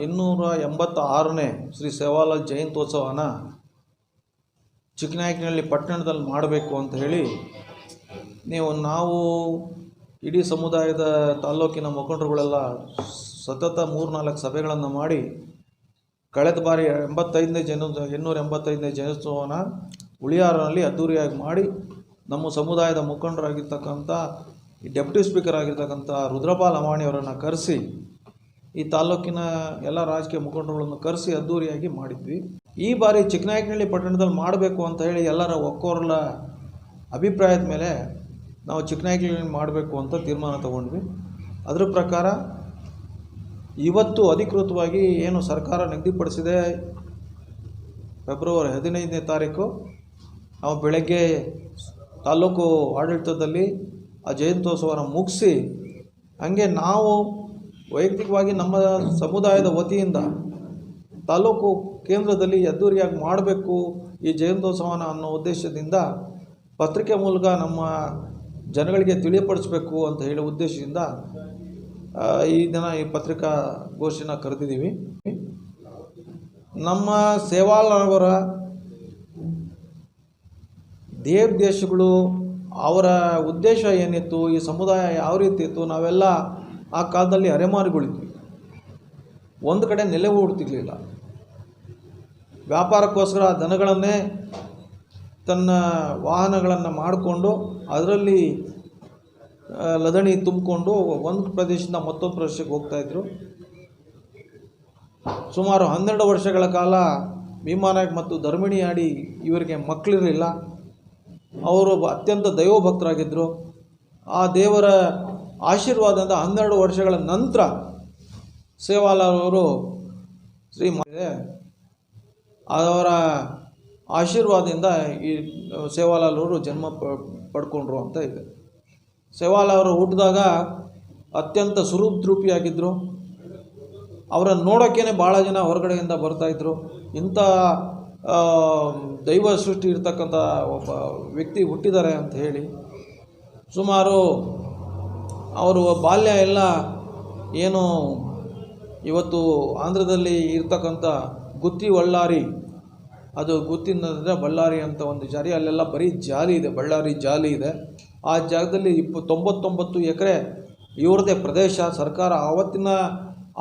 ಇನ್ನೂರ ಎಂಬತ್ತ ಆರನೇ ಶ್ರೀ ಸೇವಾಲಾಲ್ ಜಯಂತ್ಯೋತ್ಸವನ ಚಿಕ್ಕನಾಯಕನಹಳ್ಳಿ ಪಟ್ಟಣದಲ್ಲಿ ಮಾಡಬೇಕು ಅಂತ ಹೇಳಿ ನೀವು ನಾವು ಇಡೀ ಸಮುದಾಯದ ತಾಲ್ಲೂಕಿನ ಮುಖಂಡರುಗಳೆಲ್ಲ ಸತತ ಮೂರ್ನಾಲ್ಕು ಸಭೆಗಳನ್ನು ಮಾಡಿ ಕಳೆದ ಬಾರಿ ಎಂಬತ್ತೈದನೇ ಜನ ಇನ್ನೂರ ಎಂಬತ್ತೈದನೇ ಜನೋತ್ಸವನ ಉಳಿಯಾರನಲ್ಲಿ ಅದ್ದೂರಿಯಾಗಿ ಮಾಡಿ ನಮ್ಮ ಸಮುದಾಯದ ಮುಖಂಡರಾಗಿರ್ತಕ್ಕಂಥ ಡೆಪ್ಯೂಟಿ ಸ್ಪೀಕರ್ ಆಗಿರ್ತಕ್ಕಂಥ ರುದ್ರಪಾಲ್ ಅಮಾಣಿಯವರನ್ನು ಕರೆಸಿ ಈ ತಾಲೂಕಿನ ಎಲ್ಲ ರಾಜಕೀಯ ಮುಖಂಡರುಗಳನ್ನು ಕರೆಸಿ ಅದ್ದೂರಿಯಾಗಿ ಮಾಡಿದ್ವಿ. ಈ ಬಾರಿ ಚಿಕ್ಕನಾಯಕನಹಳ್ಳಿ ಪಟ್ಟಣದಲ್ಲಿ ಮಾಡಬೇಕು ಅಂತ ಹೇಳಿ ಎಲ್ಲರ ಒಕ್ಕೋರ್ಲ ಅಭಿಪ್ರಾಯದ ಮೇಲೆ ನಾವು ಚಿಕ್ಕನಾಯಕನಹಳ್ಳಿ ಮಾಡಬೇಕು ಅಂತ ತೀರ್ಮಾನ ತಗೊಂಡ್ವಿ. ಅದರ ಪ್ರಕಾರ ಇವತ್ತು ಅಧಿಕೃತವಾಗಿ ಏನು ಸರ್ಕಾರ ನಿಗದಿಪಡಿಸಿದೆ ಫೆಬ್ರವರಿ ಹದಿನೈದನೇ ತಾರೀಕು, ನಾವು ಬೆಳಗ್ಗೆ ತಾಲೂಕು ಆಡಳಿತದಲ್ಲಿ ಆ ಜಯಂತ್ಯೋತ್ಸವನ ಮುಗಿಸಿ ಹಂಗೆ ನಾವು ವೈಯಕ್ತಿಕವಾಗಿ ನಮ್ಮ ಸಮುದಾಯದ ವತಿಯಿಂದ ತಾಲೂಕು ಕೇಂದ್ರದಲ್ಲಿ ಅದ್ದೂರಿಯಾಗಿ ಮಾಡಬೇಕು ಈ ಜಯಂತ್ಯೋತ್ಸವನ ಅನ್ನೋ ಉದ್ದೇಶದಿಂದ ಪತ್ರಿಕೆ ಮೂಲಕ ನಮ್ಮ ಜನಗಳಿಗೆ ತಿಳಿಯಪಡಿಸ್ಬೇಕು ಅಂತ ಹೇಳೋ ಉದ್ದೇಶದಿಂದ ಈ ದಿನ ಈ ಪತ್ರಿಕಾ ಗೋಷ್ಠಿನ ಕರೆದಿದ್ದೀವಿ. ನಮ್ಮ ಸೇವಾಲವರ ದೇಶಗಳು ಅವರ ಉದ್ದೇಶ ಏನಿತ್ತು, ಈ ಸಮುದಾಯ ಯಾವ ರೀತಿ ಇತ್ತು, ನಾವೆಲ್ಲ ಆ ಕಾಲದಲ್ಲಿ ಅರೆಮಾರಿಗಳಿದ್ವಿ. ಒಂದು ಕಡೆ ನೆಲೆ ಓಡ್ತಿರ್ಲಿಲ್ಲ ವ್ಯಾಪಾರಕ್ಕೋಸ್ಕರ ದನಗಳನ್ನೇ ತನ್ನ ವಾಹನಗಳನ್ನು ಮಾಡಿಕೊಂಡು ಅದರಲ್ಲಿ ಲದಣಿ ತುಂಬಿಕೊಂಡು ಒಂದು ಪ್ರದೇಶದಿಂದ ಮತ್ತೊಂದು ಪ್ರದೇಶಕ್ಕೆ ಹೋಗ್ತಾಯಿದ್ರು ಸುಮಾರು ಹನ್ನೆರಡು ವರ್ಷಗಳ ಕಾಲ ಭೀಮಾನಾಯಕ್ ಮತ್ತು ಧರ್ಮಿಣಿ ಆಡಿ ಇವರಿಗೆ ಮಕ್ಕಳಿರಲಿಲ್ಲ. ಅವರು ಅತ್ಯಂತ ದೈವಭಕ್ತರಾಗಿದ್ದರು ಆ ದೇವರ ಆಶೀರ್ವಾದದಿಂದ ಹನ್ನೆರಡು ವರ್ಷಗಳ ನಂತರ ಸೇವಾಲಾಲ್ ಅವರು ಶ್ರೀ ಅವರ ಆಶೀರ್ವಾದದಿಂದ ಈ ಸೇವಾಲಾಲ್ ಅವರು ಜನ್ಮ ಪಡ್ಕೊಂಡ್ರು ಅಂತ ಇದೆ. ಸೇವಾಲಾಲ್ ಅವರು ಹುಟ್ಟಿದಾಗ ಅತ್ಯಂತ ಸುರೂಪದ್ರೂಪಿಯಾಗಿದ್ದರು ಅವರನ್ನು ನೋಡೋಕ್ಕೇ ಭಾಳ ಜನ ಹೊರಗಡೆಯಿಂದ ಬರ್ತಾಯಿದ್ರು ಇಂಥ ದೈವ ಸೃಷ್ಟಿ ಇರ್ತಕ್ಕಂಥ ಒಬ್ಬ ವ್ಯಕ್ತಿ ಹುಟ್ಟಿದ್ದಾರೆ ಅಂತ ಹೇಳಿ ಸುಮಾರು ಅವರು ಬಾಲ್ಯ ಎಲ್ಲ ಏನು ಇವತ್ತು ಆಂಧ್ರದಲ್ಲಿ ಇರ್ತಕ್ಕಂಥ ಗುತ್ತಿ ಬಳ್ಳಾರಿ, ಅದು ಗುತ್ತಿನಂದರೆ ಬಳ್ಳಾರಿ ಅಂತ ಒಂದು ಜಾರಿ, ಅಲ್ಲೆಲ್ಲ ಬರೀ ಜಾಲಿ ಇದೆ, ಬಳ್ಳಾರಿ ಜಾಲಿ ಇದೆ. ಆ ಜಾಗದಲ್ಲಿ ಇಪ್ಪ ತೊಂಬತ್ತೊಂಬತ್ತು ಎಕರೆ ಇವ್ರದ್ದೇ ಪ್ರದೇಶ, ಸರ್ಕಾರ ಆವತ್ತಿನ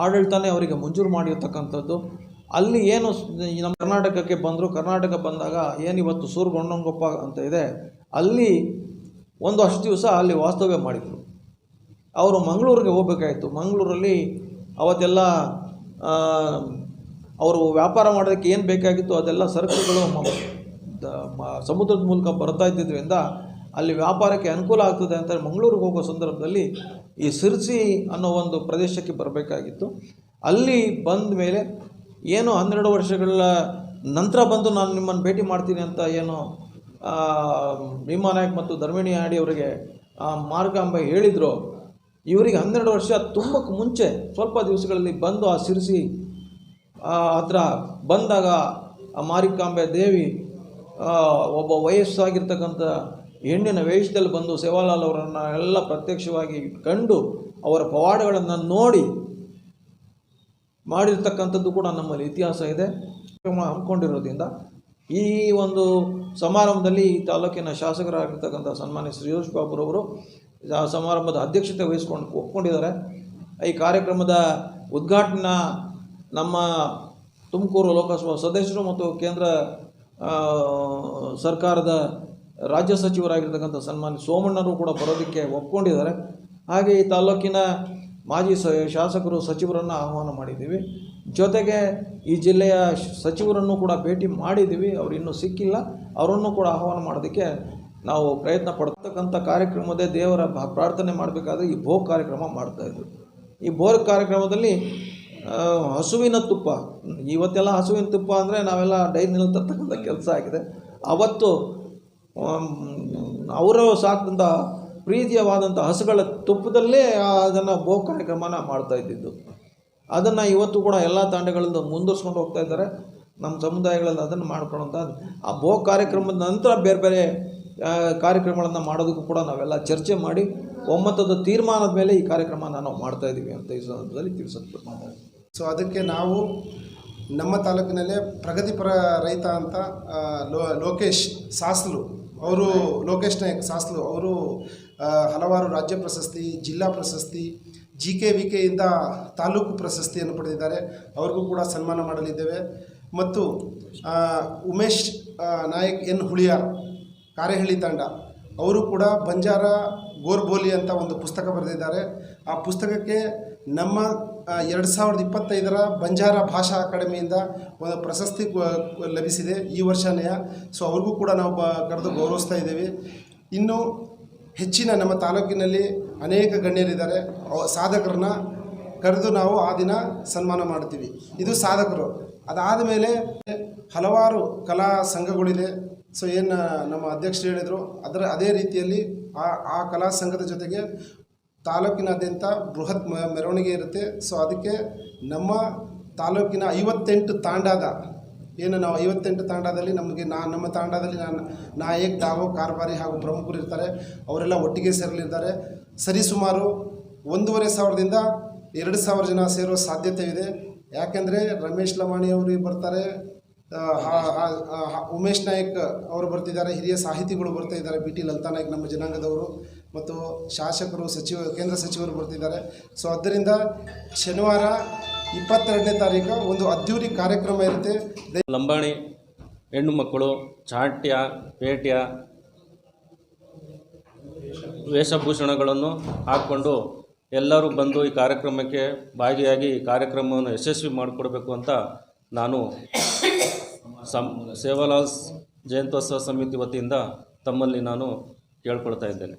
ಆಡಳಿತನೇ ಅವರಿಗೆ ಮಂಜೂರು ಮಾಡಿರ್ತಕ್ಕಂಥದ್ದು. ಅಲ್ಲಿ ಏನು ನಮ್ಮ ಕರ್ನಾಟಕಕ್ಕೆ ಬಂದರು, ಕರ್ನಾಟಕ ಬಂದಾಗ ಏನಿವತ್ತು ಸೂರ್ಗೊಂಡಂಗೊಪ್ಪ ಅಂತ ಇದೆ, ಅಲ್ಲಿ ಒಂದು ಅಷ್ಟು ದಿವಸ ಅಲ್ಲಿ ವಾಸ್ತವ್ಯ ಮಾಡಿದರು. ಅವರು ಮಂಗಳೂರಿಗೆ ಹೋಗ್ಬೇಕಾಯಿತು. ಮಂಗಳೂರಲ್ಲಿ ಅವತ್ತೆಲ್ಲ ಅವರು ವ್ಯಾಪಾರ ಮಾಡೋದಕ್ಕೆ ಏನು ಬೇಕಾಗಿತ್ತು ಅದೆಲ್ಲ ಸರಕುಗಳು ಸಮುದ್ರದ ಮೂಲಕ ಬರ್ತಾ ಇದ್ದಿದ್ದರಿಂದ ಅಲ್ಲಿ ವ್ಯಾಪಾರಕ್ಕೆ ಅನುಕೂಲ ಆಗ್ತದೆ ಅಂತ ಮಂಗಳೂರಿಗೆ ಹೋಗೋ ಸಂದರ್ಭದಲ್ಲಿ ಈ ಸಿರ್ಸಿ ಅನ್ನೋ ಒಂದು ಪ್ರದೇಶಕ್ಕೆ ಬರಬೇಕಾಗಿತ್ತು. ಅಲ್ಲಿ ಬಂದ ಮೇಲೆ ಏನು ಹನ್ನೆರಡು ವರ್ಷಗಳ ನಂತರ ಬಂದು ನಾನು ನಿಮ್ಮನ್ನು ಭೇಟಿ ಮಾಡ್ತೀನಿ ಅಂತ ಏನು ಭೀಮಾ ಭೀಮಾನಾಯಕ್ ಮತ್ತು ಧರ್ಮಿಣಿ ಆಡಿ ಅವರಿಗೆ ಮಾರ್ಗಾಂಬ ಹೇಳಿದ್ರು. ಇವರಿಗೆ ಹನ್ನೆರಡು ವರ್ಷ, ತುಂಬಕ್ಕೆ ಮುಂಚೆ ಸ್ವಲ್ಪ ದಿವಸಗಳಲ್ಲಿ ಬಂದು ಆ ಸಿರಿಸಿ, ಆ ಹತ್ರ ಬಂದಾಗ ಆ ಮಾರಿಕಾಂಬೆ ದೇವಿ ಒಬ್ಬ ವಯಸ್ಸಾಗಿರ್ತಕ್ಕಂಥ ಹೆಣ್ಣಿನ ವೇಷದಲ್ಲಿ ಬಂದು ಸೇವಾಲಾಲ್ ಅವರನ್ನು ಎಲ್ಲ ಪ್ರತ್ಯಕ್ಷವಾಗಿ ಕಂಡು ಅವರ ಪವಾಡಗಳನ್ನು ನೋಡಿ ಮಾಡಿರ್ತಕ್ಕಂಥದ್ದು ಕೂಡ ನಮ್ಮಲ್ಲಿ ಇತಿಹಾಸ ಇದೆ. ಹಮ್ಮಿಕೊಂಡಿರೋದ್ರಿಂದ ಈ ಒಂದು ಸಮಾರಂಭದಲ್ಲಿ ಈ ತಾಲೂಕಿನ ಶಾಸಕರಾಗಿರ್ತಕ್ಕಂಥ ಸನ್ಮಾನ್ಯ ಶ್ರೀಯೋಶ್ ಬಾಬುರವರು ಸಮಾರಂಭದ ಅಧ್ಯಕ್ಷತೆ ವಹಿಸ್ಕೊಂಡು ಒಪ್ಕೊಂಡಿದ್ದಾರೆ. ಈ ಕಾರ್ಯಕ್ರಮದ ಉದ್ಘಾಟನ ನಮ್ಮ ತುಮಕೂರು ಲೋಕಸಭಾ ಸದಸ್ಯರು ಮತ್ತು ಕೇಂದ್ರ ಆ, ಸರ್ಕಾರದ ರಾಜ್ಯ ಸಚಿವರಾಗಿರ್ತಕ್ಕಂಥ ಸನ್ಮಾನ್ಯ ಸೋಮಣ್ಣರು ಕೂಡ ಬರೋದಕ್ಕೆ ಒಪ್ಕೊಂಡಿದ್ದಾರೆ. ಹಾಗೆ ಈ ತಾಲೂಕಿನ ಮಾಜಿ ಸ ಶಾಸಕರು ಸಚಿವರನ್ನು ಆಹ್ವಾನ ಮಾಡಿದ್ದೀವಿ. ಜೊತೆಗೆ ಈ ಜಿಲ್ಲೆಯ ಸಚಿವರನ್ನು ಕೂಡ ಭೇಟಿ ಮಾಡಿದ್ದೀವಿ. ಅವರು ಇನ್ನೂ ಸಿಕ್ಕಿಲ್ಲ. ಅವರನ್ನು ಕೂಡ ಆಹ್ವಾನ ಮಾಡೋದಕ್ಕೆ ನಾವು ಪ್ರಯತ್ನ ಪಡ್ತಕ್ಕಂಥ ಕಾರ್ಯಕ್ರಮದೇ ದೇವರ ಪ್ರಾರ್ಥನೆ ಮಾಡಬೇಕಾದ್ರೆ ಈ ಭೋಗ ಕಾರ್ಯಕ್ರಮ ಮಾಡ್ತಾಯಿದ್ರು ಈ ಭೋರ್ ಕಾರ್ಯಕ್ರಮದಲ್ಲಿ ಹಸುವಿನ ತುಪ್ಪ, ಇವತ್ತೆಲ್ಲ ಹಸುವಿನ ತುಪ್ಪ ಅಂದರೆ ನಾವೆಲ್ಲ ಡೈರಿನಲ್ಲಿ ತರ್ತಕ್ಕಂಥ ಕೆಲಸ ಆಗಿದೆ. ಅವತ್ತು ಅವರು ಸಾಕಿದಂಥ ಪ್ರೀತಿಯವಾದಂಥ ಹಸುಗಳ ತುಪ್ಪದಲ್ಲೇ ಅದನ್ನು ಭೋಗ ಕಾರ್ಯಕ್ರಮನ ಮಾಡ್ತಾ ಇದ್ದಿದ್ದು. ಅದನ್ನು ಇವತ್ತು ಕೂಡ ಎಲ್ಲ ತಾಂಡಗಳಿಂದ ಮುಂದುವರ್ಸ್ಕೊಂಡು ಹೋಗ್ತಾ ಇದ್ದಾರೆ. ನಮ್ಮ ಸಮುದಾಯಗಳಲ್ಲಿ ಅದನ್ನು ಮಾಡ್ಕೊಳ್ಳೋಂಥ ಆ ಭೋಗ ಕಾರ್ಯಕ್ರಮದ ನಂತರ ಬೇರೆ ಬೇರೆ ಕಾರ್ಯಕ್ರಮಗಳನ್ನು ಮಾಡೋದಕ್ಕೂ ಕೂಡ ನಾವೆಲ್ಲ ಚರ್ಚೆ ಮಾಡಿ ಒಮ್ಮತದ ತೀರ್ಮಾನದ ಮೇಲೆ ಈ ಕಾರ್ಯಕ್ರಮನ ನಾವು ಮಾಡ್ತಾ ಇದ್ದೀವಿ ಅಂತ ಈ ಸಂದರ್ಭದಲ್ಲಿ ತಿಳಿಸೋದು ಸೊ ಅದಕ್ಕೆ ನಾವು ನಮ್ಮ ತಾಲೂಕಿನಲ್ಲೇ ಪ್ರಗತಿಪರ ರೈತ ಅಂತ ಲೋ, ಲೋಕೇಶ್ ಸಾಸ್ಲು, ಅವರು ಲೋಕೇಶ್ ನಾಯಕ್ ಸಾಸ್ಲು, ಅವರು ಹಲವಾರು ರಾಜ್ಯ ಪ್ರಶಸ್ತಿ, ಜಿಲ್ಲಾ ಪ್ರಶಸ್ತಿ ಜಿ ಕೆ ವಿ ಕೆಯಿಂದ ತಾಲೂಕು ಪ್ರಶಸ್ತಿಯನ್ನು ಪಡೆದಿದ್ದಾರೆ. ಅವ್ರಿಗೂ ಕೂಡ ಸನ್ಮಾನ ಮಾಡಲಿದ್ದೇವೆ. ಮತ್ತು ಉಮೇಶ್ ನಾಯಕ್ ಎನ್ ಹುಳಿಯಾರ್ ಕಾರೆಹಳ್ಳಿ ತಂಡ. ಅವರು ಕೂಡ ಬಂಜಾರ ಗೋರ್ಬೋಲಿ ಅಂತ ಒಂದು ಪುಸ್ತಕ ಬರೆದಿದ್ದಾರೆ. ಆ ಪುಸ್ತಕಕ್ಕೆ ನಮ್ಮ ಎರಡು ಸಾವಿರದ ಇಪ್ಪತ್ತೈದರ ಬಂಜಾರ ಭಾಷಾ ಅಕಾಡೆಮಿಯಿಂದ ಒಂದು ಪ್ರಶಸ್ತಿ ಲಭಿಸಿದೆ ಈ ವರ್ಷನೇ ಸೊ, ಅವ್ರಿಗೂ ಕೂಡ ನಾವು ಬ, ಕರೆದು ಗೌರವಿಸ್ತಾ ಇದ್ದೀವಿ. ಇನ್ನು ಹೆಚ್ಚಿನ ನಮ್ಮ ತಾಲೂಕಿನಲ್ಲಿ ಅನೇಕ ಗಣ್ಯರಿದ್ದಾರೆ. ಸಾಧಕರನ್ನ ಕರೆದು ನಾವು ಆ ದಿನ ಸನ್ಮಾನ ಮಾಡ್ತೀವಿ ಇದು ಸಾಧಕರು. ಅದಾದ ಮೇಲೆ ಹಲವಾರು ಕಲಾ ಸಂಘಗಳಿದೆ. ಸೊ ಏನು ನಮ್ಮ ಅಧ್ಯಕ್ಷರು ಹೇಳಿದರು, ಅದರ ಅದೇ ರೀತಿಯಲ್ಲಿ ಆ ಆ ಕಲಾ ಸಂಘದ ಜೊತೆಗೆ ತಾಲೂಕಿನಾದ್ಯಂತ ಬೃಹತ್ ಮೆರವಣಿಗೆ ಇರುತ್ತೆ. ಸೊ ಅದಕ್ಕೆ ನಮ್ಮ ತಾಲೂಕಿನ ಐವತ್ತೆಂಟು ತಾಂಡಾದ, ಏನು ನಾವು ಐವತ್ತೆಂಟು ತಾಂಡಾದಲ್ಲಿ ನಮಗೆ ನಾ, ನಮ್ಮ ತಾಂಡದಲ್ಲಿ ನಾನು, ನಾಯಕ್, ದಾವೋ, ಕಾರ್ಬಾರಿ ಹಾಗೂ ಪ್ರಮುಖರು ಇರ್ತಾರೆ. ಅವರೆಲ್ಲ ಒಟ್ಟಿಗೆ ಸೇರಲಿದ್ದಾರೆ. ಸರಿಸುಮಾರು ಒಂದೂವರೆ ಸಾವಿರದಿಂದ ಎರಡು ಸಾವಿರ ಜನ ಸೇರೋ ಸಾಧ್ಯತೆ ಇದೆ ಯಾಕೆಂದರೆ ರಮೇಶ್ ಲಮಾಣಿ ಅವರು ಬರ್ತಾರೆ ಉಮೇಶ್ ನಾಯಕ್ ಅವರು ಬರ್ತಿದ್ದಾರೆ, ಹಿರಿಯ ಸಾಹಿತಿಗಳು ಬರ್ತಾ ಇದ್ದಾರೆ, ಬಿ ಟಿ ಲಲಿತಾ ನಾಯಕ್ ನಮ್ಮ ಜನಾಂಗದವರು ಮತ್ತು ಶಾಸಕರು, ಸಚಿವ, ಕೇಂದ್ರ ಸಚಿವರು ಬರ್ತಿದ್ದಾರೆ. ಸೊ ಅದರಿಂದ ಶನಿವಾರ ಇಪ್ಪತ್ತೆರಡನೇ ತಾರೀಕು ಒಂದು ಅದ್ಧೂರಿ ಕಾರ್ಯಕ್ರಮ ಇರುತ್ತೆ. ಲಂಬಾಣಿ ಹೆಣ್ಣು ಮಕ್ಕಳು, ಚಾಟ್ಯ, ಪೇಟ್ಯ, ವೇಷಭೂಷಣಗಳನ್ನು ಹಾಕ್ಕೊಂಡು ಎಲ್ಲರೂ ಬಂದು ಈ ಕಾರ್ಯಕ್ರಮಕ್ಕೆ ಭಾಗಿಯಾಗಿ ಈ ಕಾರ್ಯಕ್ರಮವನ್ನು ಯಶಸ್ವಿ ಮಾಡಿಕೊಡ್ಬೇಕು ಅಂತ ನಾನು ಸಂ, ಸೇವಾಲಾಲ್ ಜಯಂತ್ಯೋತ್ಸವ ಸಮಿತಿ ವತಿಯಿಂದ ತಮ್ಮಲ್ಲಿ ನಾನು ಕೇಳ್ಕೊಳ್ತಾ ಇದ್ದೇನೆ.